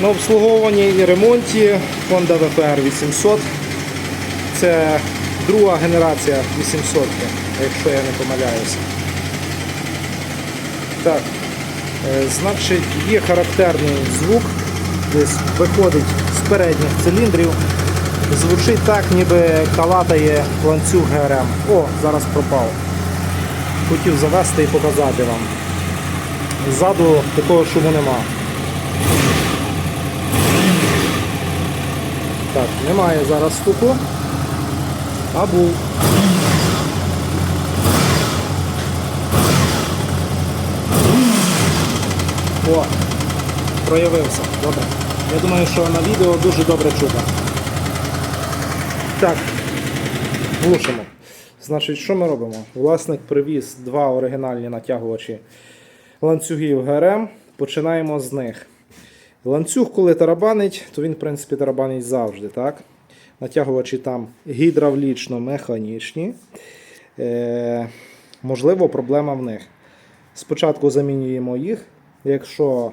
На обслуговуванні і ремонті Honda VPR 800. Це друга генерація 800, якщо я не помиляюся. Так, е, значить, є характерний звук, десь виходить з передніх циліндрів. Звучить так, ніби калатає ланцюг ГРМ. О, зараз пропав. Хотів завести і показати вам. Ззаду такого шуму нема. Так, немає зараз стуку. А був. О, проявився. Добре. Я думаю, що на відео дуже добре чути. Так, глушимо. Значить, що ми робимо? Власник привіз два оригінальні натягувачі ланцюгів ГРМ. Починаємо з них. Ланцюг, коли тарабанить, то він, в принципі, тарабанить завжди. так? Натягувачі там гідравлічно-механічні. Е, можливо, проблема в них. Спочатку замінюємо їх. Якщо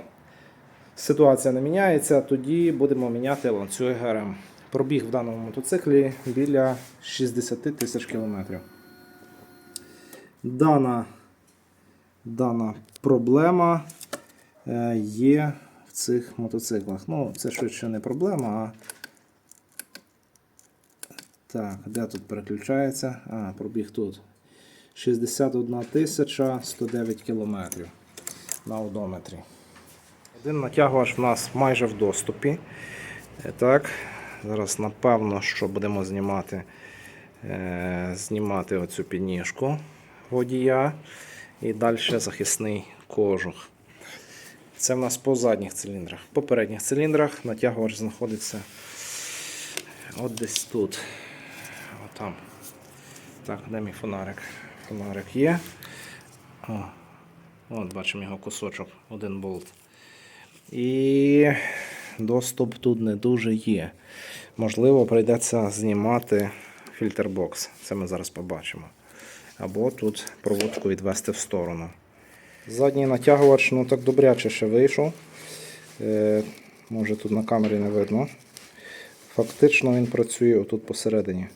ситуація не міняється, тоді будемо міняти ланцюги ГРМ. Пробіг в даному мотоциклі біля 60 тисяч кілометрів. Дана, дана проблема е, є цих мотоциклах. Ну, це швидше не проблема, а. Так, де тут переключається? А, пробіг тут. 61 тисяча 109 кілометрів на одометрі. Один натягувач в нас майже в доступі. Е, Так, зараз напевно, що будемо знімати, е, знімати оцю підніжку водія і далі захисний кожух. Це в нас по задніх циліндрах. По передніх циліндрах натягувач знаходиться от десь тут. Отам. Так, де мій фонарик? Фонарик є. О, от бачимо його кусочок, один болт. І доступ тут не дуже є. Можливо, прийдеться знімати фільтрбокс. Це ми зараз побачимо. Або тут проводку відвести в сторону. Задній натягувач ну так добряче ще вийшов. Е, може тут на камері не видно. Фактично він працює отут посередині.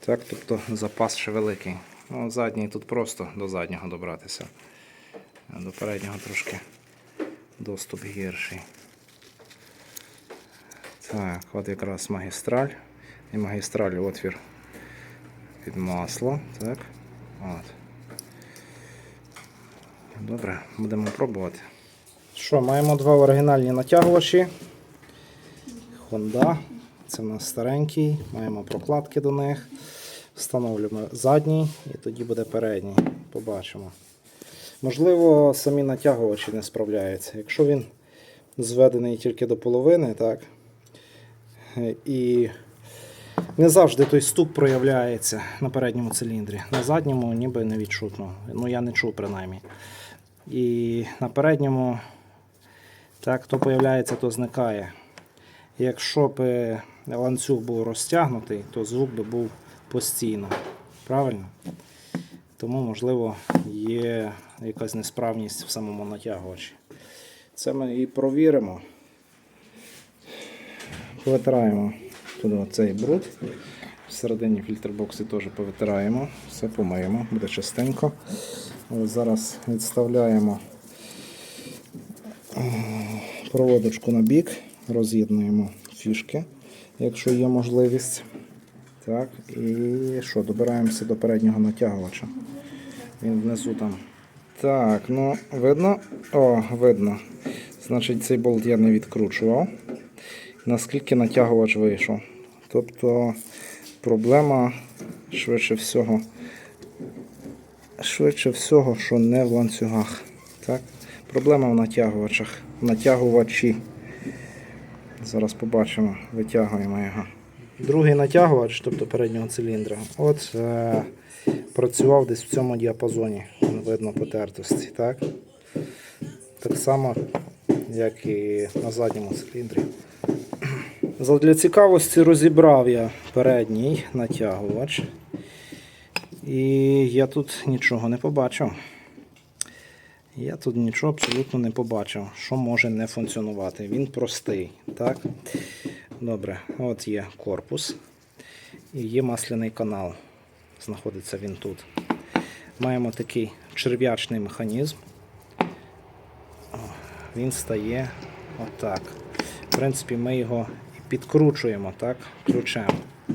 Так, тобто запас ще великий. Ну, задній тут просто до заднього добратися. До переднього трошки доступ гірший. Так, от якраз магістраль. І магістраль отвір під масло. Так. От. Добре, будемо пробувати. Що, маємо два оригінальні натягувачі. Honda. Це у нас старенький, маємо прокладки до них. Встановлюємо задній і тоді буде передній. Побачимо. Можливо, самі натягувачі не справляються. Якщо він зведений тільки до половини, так, і не завжди той стук проявляється на передньому циліндрі. На задньому ніби не відчутно. Ну я не чув принаймні. І на передньому так, то появляється, то зникає. Якщо б е, ланцюг був розтягнутий, то звук би був постійно. Правильно? Тому, можливо, є якась несправність в самому натягувачі. Це ми і провіримо. Повитираємо туди цей бруд. Всередині фільтрбокси теж повитираємо, все помиємо, буде чистенько. Ось Зараз відставляємо е, проводочку на бік, роз'єднуємо фішки, якщо є можливість. Так, і що, добираємося до переднього натягувача. Він внизу там. Так, ну видно? О, видно. Значить, цей болт я не відкручував. Наскільки натягувач вийшов. Тобто проблема швидше всього, швидше всього, що не в ланцюгах. Так? Проблема в натягувачах. Натягувачі. Зараз побачимо, витягуємо його. Другий натягувач, тобто переднього циліндра, от е, працював десь в цьому діапазоні. Видно потертості. Так? так само, як і на задньому циліндрі. Для цікавості розібрав я передній натягувач. І я тут нічого не побачив. Я тут нічого абсолютно не побачив, що може не функціонувати. Він простий. Так? Добре, от є корпус і є масляний канал. Знаходиться він тут. Маємо такий черв'ячний механізм. Він стає отак. В принципі, ми його підкручуємо так, ключем.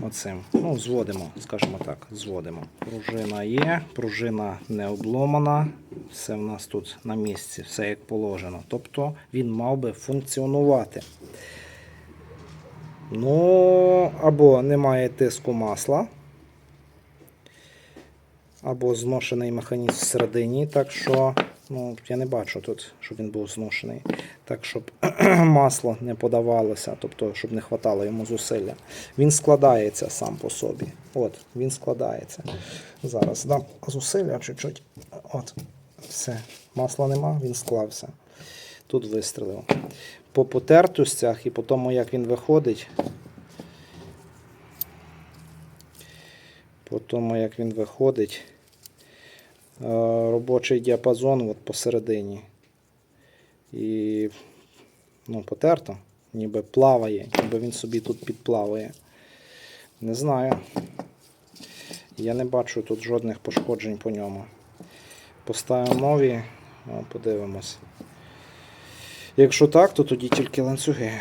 Оцим. Ну, зводимо, скажімо так, зводимо. Пружина є, пружина не обломана, все в нас тут на місці, все як положено. Тобто він мав би функціонувати. Ну, або немає тиску масла, або зношений механізм всередині, так що ну, я не бачу тут, щоб він був зношений. Так, щоб масло не подавалося, тобто, щоб не хватало йому зусилля. Він складається сам по собі. От, він складається. Зараз дам зусилля чуть-чуть. От, все. Масла нема, він склався. Тут вистрілив. По потертостях і по тому, як він виходить. По тому, як він виходить, робочий діапазон от посередині. І ну, потерто, ніби плаває, ніби він собі тут підплаває. Не знаю. Я не бачу тут жодних пошкоджень по ньому. Поставимо нові, подивимось. Якщо так, то тоді тільки ланцюги.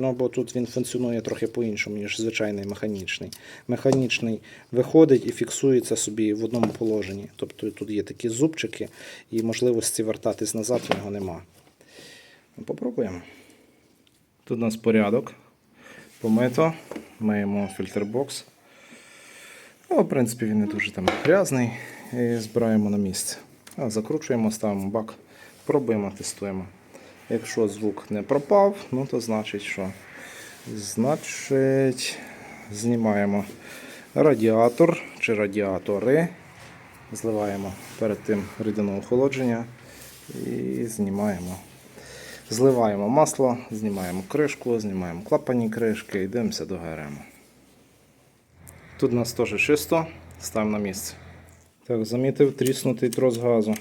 Ну, бо тут він функціонує трохи по-іншому, ніж звичайний механічний. Механічний виходить і фіксується собі в одному положенні. Тобто тут є такі зубчики, і можливості вертатись назад в нього нема. Ну, Попробуємо. Тут у нас порядок. Помито. Маємо фільтрбокс. Ну, в принципі, він не дуже там грязний. І збираємо на місце. Закручуємо, ставимо бак, пробуємо, тестуємо. Якщо звук не пропав, ну то значить, що значить знімаємо радіатор чи радіатори. Зливаємо перед тим рідину охолодження і знімаємо. Зливаємо масло, знімаємо кришку, знімаємо клапані кришки і дивимося до ГРМ. Тут у нас теж чисто, ставимо на місце. Так, замітив тріснутий трос газу.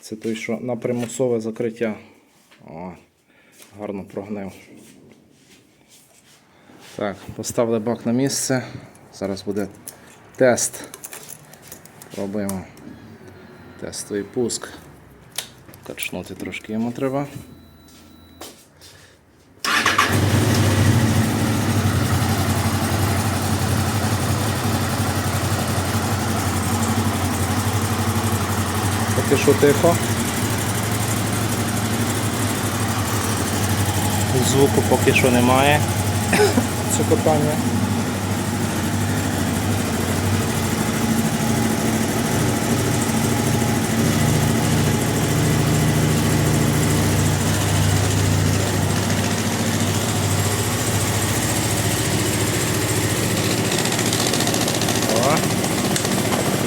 Це той, що на примусове закриття. О, гарно прогнив. Так, поставили бак на місце. Зараз буде тест. Пробуємо. Тестовий пуск. Качнути трошки йому треба. Поки що тихо. Звуку поки що немає. Цокотання. О,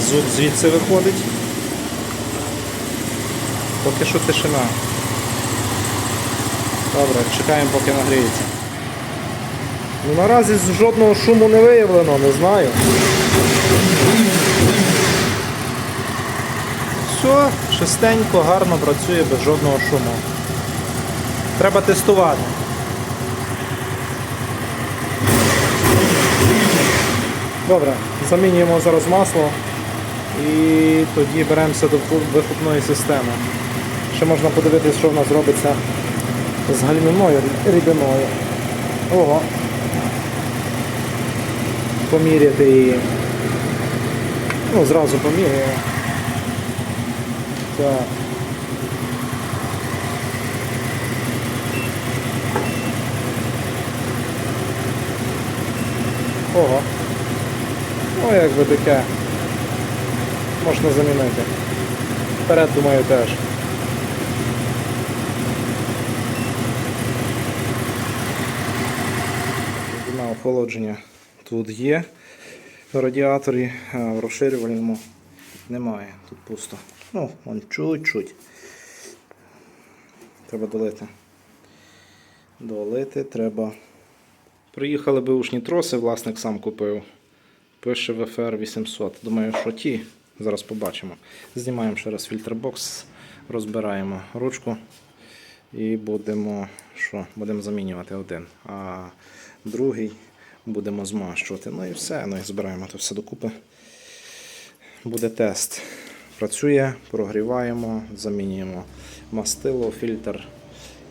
Звук звідси виходить. Поки що тишина. Добре, чекаємо, поки нагріється. Ну, наразі жодного шуму не виявлено, не знаю. Все, шестенько, гарно працює без жодного шуму. Треба тестувати. Добре, замінюємо зараз масло і тоді беремося до вихлопної системи. Ще можна подивитися, що в нас робиться з гальмівною рідиною. Ого. Поміряти її. Ну, зразу поміряємо. Так. Ого. Ну, якби таке. Можна замінити. Вперед, думаю, теж. На охолодження тут є в радіаторі, а в розширювальному немає. Тут пусто. Ну, вон чуть-чуть. Треба долити. Долити треба. Приїхали бушні троси, власник сам купив. Пише ВФР 800. Думаю, що ті Зараз побачимо. Знімаємо ще раз фільтрбокс, розбираємо ручку і будемо, що? будемо замінювати один. А другий будемо змащувати. Ну і все. Ну і збираємо це все докупи. Буде тест. Працює, прогріваємо, замінюємо мастило, фільтр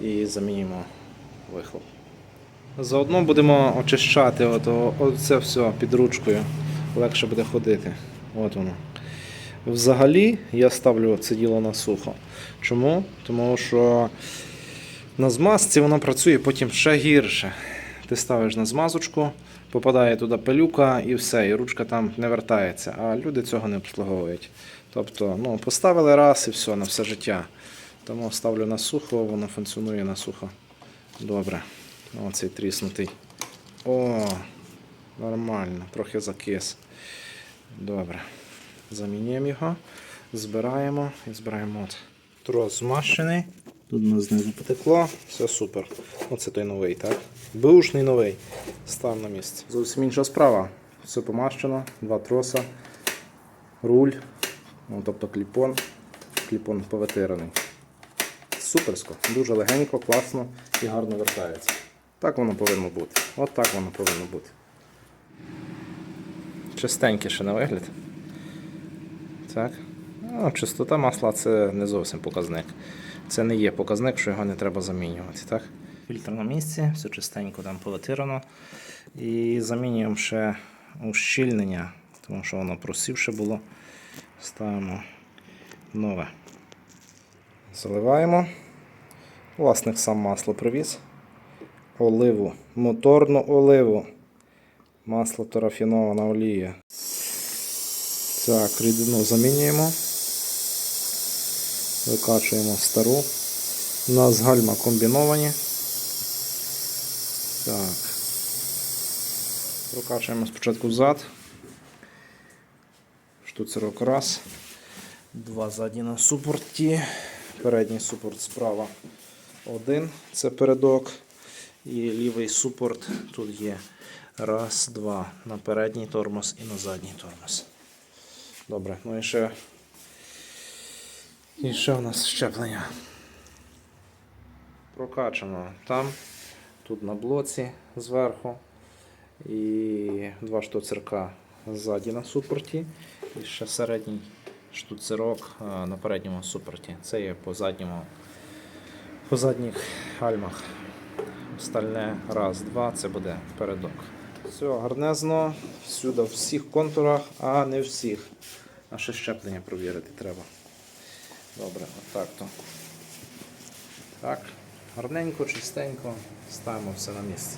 і замінюємо вихлоп. Заодно будемо очищати от, оце все під ручкою. Легше буде ходити. От воно. Взагалі я ставлю це діло на сухо. Чому? Тому що на змазці воно працює потім ще гірше. Ти ставиш на змазочку, попадає туди пилюка і все, і ручка там не вертається. А люди цього не обслуговують. Тобто, ну, поставили раз і все, на все життя. Тому ставлю на сухо, воно функціонує на сухо. Добре. Оцей тріснутий. О, нормально, трохи закис. Добре. Замінюємо його, збираємо і збираємо от. Трос змащений. Тут у нас знизу потекло, все супер. Оце той новий, так? Бушний новий. Став на місце. Зовсім інша справа. Все помащено, два троса, руль, ну, тобто кліпон. Кліпон повитираний. Суперсько, дуже легенько, класно і гарно вертається. Так воно повинно бути. От так воно повинно бути. Чистенький ще на вигляд. Так. Ну, чистота масла це не зовсім показник. Це не є показник, що його не треба замінювати. Так? Фільтр на місці, все чистенько там полетирано. І замінюємо ще ущільнення, тому що воно просівше було. Ставимо нове. Заливаємо. Власник сам масло привіз. Оливу, моторну оливу. Масло то рафінована олія. Так, рідину замінюємо. Викачуємо стару. У нас гальма комбіновані. Так. Прокачуємо спочатку зад. Штуцерок раз. Два ззаді на супорті. Передній супорт справа один. Це передок. І лівий супорт тут є. Раз, два. На передній тормоз і на задній тормоз. Добре, ну і ще. І ще у нас щеплення. Прокачано там, тут на блоці зверху. І два штуцерка ззаді на супорті. І ще середній штуцерок на передньому супорті. Це є по задньому, по задніх гальмах. Стальне раз, два, це буде передок. Все, гарнезно, всюди, в всіх контурах, а не всіх. А ще щеплення провірити треба. Добре, отак то. Так, гарненько, чистенько, ставимо все на місце.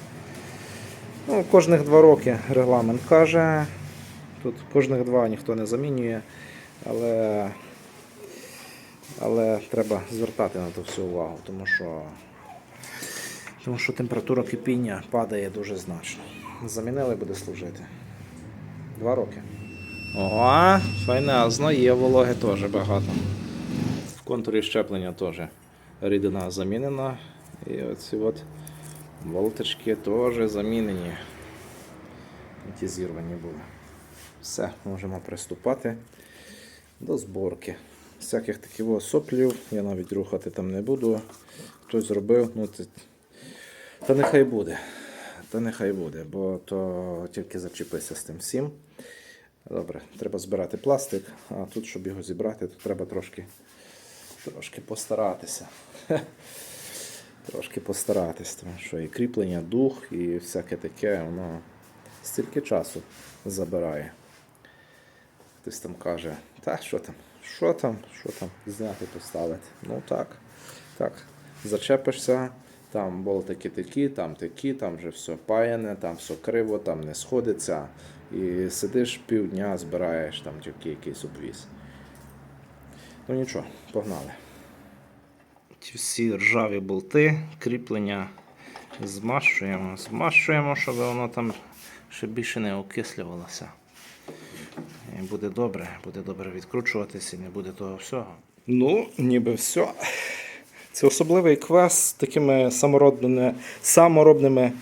Ну, кожних два роки регламент каже. Тут кожних два ніхто не замінює, але, але треба звертати на це всю увагу, тому що, тому що температура кипіння падає дуже значно. Замінили буде служити. Два роки. Ого, файнезно, є вологи теж багато. Контурі щеплення теж рідина замінена. І оці от болточки теж замінені. Ті зірвані були. Все, можемо приступати до зборки. Всяких таких соплів я навіть рухати там не буду. Хтось зробив, ну це. Та нехай буде. Та нехай буде, бо то тільки зачепися з тим всім. Добре, треба збирати пластик, а тут, щоб його зібрати, то треба трошки, трошки постаратися. Трошки постаратися, тому що і кріплення, дух, і всяке таке, воно стільки часу забирає. Хтось там каже, та що там, що там, що там, зняти, поставити. Ну так, так, зачепишся, там болтики такі, там такі, там вже все паяне, там все криво, там не сходиться. І сидиш півдня, збираєш там тільки якийсь обвіз. Ну нічого, погнали. Ці всі ржаві болти, кріплення змащуємо, змащуємо, щоб воно там ще більше не окислювалося. І буде добре, буде добре відкручуватися і не буде того всього. Ну, ніби все. Це особливий квест з такими саморобними, саморобними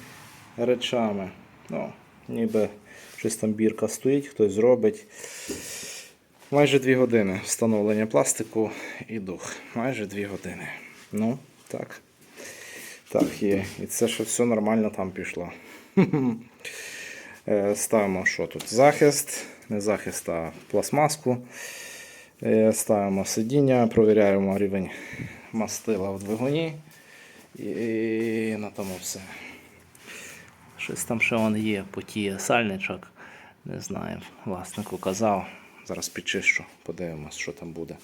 речами. Ну, ніби щось там бірка стоїть, хтось зробить. Майже 2 години встановлення пластику і дух. Майже 2 години. Ну, так. Так, є. І це ще все нормально там пішло. Е, Ставимо що тут? Захист, не захист, а пластмаску. Е, Ставимо сидіння, провіряємо рівень мастила в двигуні. І на тому все. Щось там ще вон є, потіє сальничок. Не знаю, власнику казав. Зараз підчищу, подивимось, що там буде.